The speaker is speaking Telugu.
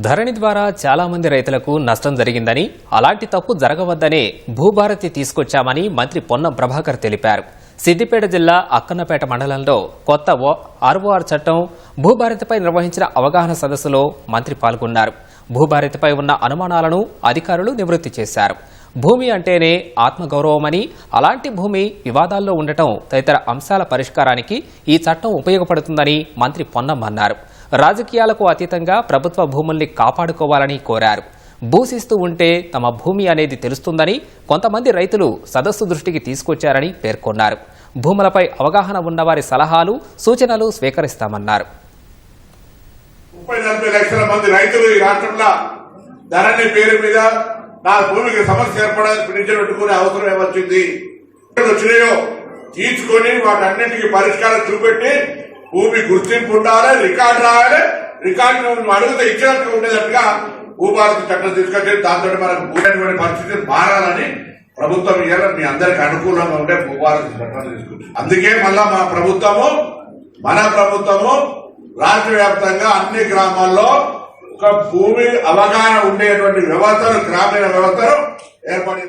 ధరణి ద్వారా చాలామంది రైతులకు నష్టం జరిగిందని అలాంటి తప్పు జరగవద్దనే భూభారతి తీసుకొచ్చామని మంత్రి పొన్నం ప్రభాకర్ తెలిపారు. సిద్దిపేట జిల్లా అక్కన్నపేట మండలంలో కొత్త ఓ- ఆర్ఓఆర్ చట్టం భూభారతిపై నిర్వహించిన అవగాహన సదస్సులో మంత్రి పాల్గొన్నారు. భూభారతిపై ఉన్న అనుమానాలను అధికారులు నివృత్తి చేశారు. భూమి అంటేనే ఆత్మగౌరవమని అలాంటి భూమి వివాదాల్లో ఉండటం తదితర అంశాల పరిష్కారానికి ఈ చట్టం ఉపయోగపడుతుందని మంత్రి పొన్నం అన్నారు. రాజకీయాలకు అతీతంగా ప్రభుత్వ భూముల్ని కాపాడుకోవాలని కోరారు. భూసిస్తూ ఉంటే తమ భూమి అనేది తెలుస్తుందని కొంతమంది రైతులు సదస్సు దృష్టికి తీసుకొచ్చారని పేర్కొన్నారు. భూములపై అవగాహన ఉన్నవారి సలహాలు సూచనలు స్వీకరిస్తామన్నారు. ముప్పై నలభై లక్షల మంది రైతులు ఈ రాష్ట్రంలో ధరణి పేరు మీద నా భూమికి సమస్య ఏర్పడాలని పిలిచి పెట్టుకునే అవసరం ఏమొచ్చింది? ఎక్కడ వచ్చినాయో తీసుకొని వాటన్నిటికీ పరిష్కారం చూపెట్టి భూమి గుర్తింపు ఉండాలి రికార్డు రావాలి రికార్డు నువ్వు అడిగితే ఇచ్చినట్టుగా ఉండేటట్టుగా భూభారతి చట్టం తీసుకొచ్చి దాంతో మనకు భూమి పరిస్థితి మారాలని ప్రభుత్వం ఇవ్వాలి మీ అందరికి అనుకూలంగా ఉండే భూభారతి చట్టం తీసుకొచ్చి. అందుకే మళ్ళా మా ప్రభుత్వము మన ప్రభుత్వము రాష్ట్ర వ్యాప్తంగా అన్ని గ్రామాల్లో ఒక భూమి అవగాహన ఉండేటువంటి వ్యవస్థను గ్రామీణ వ్యవస్థను ఏర్పడి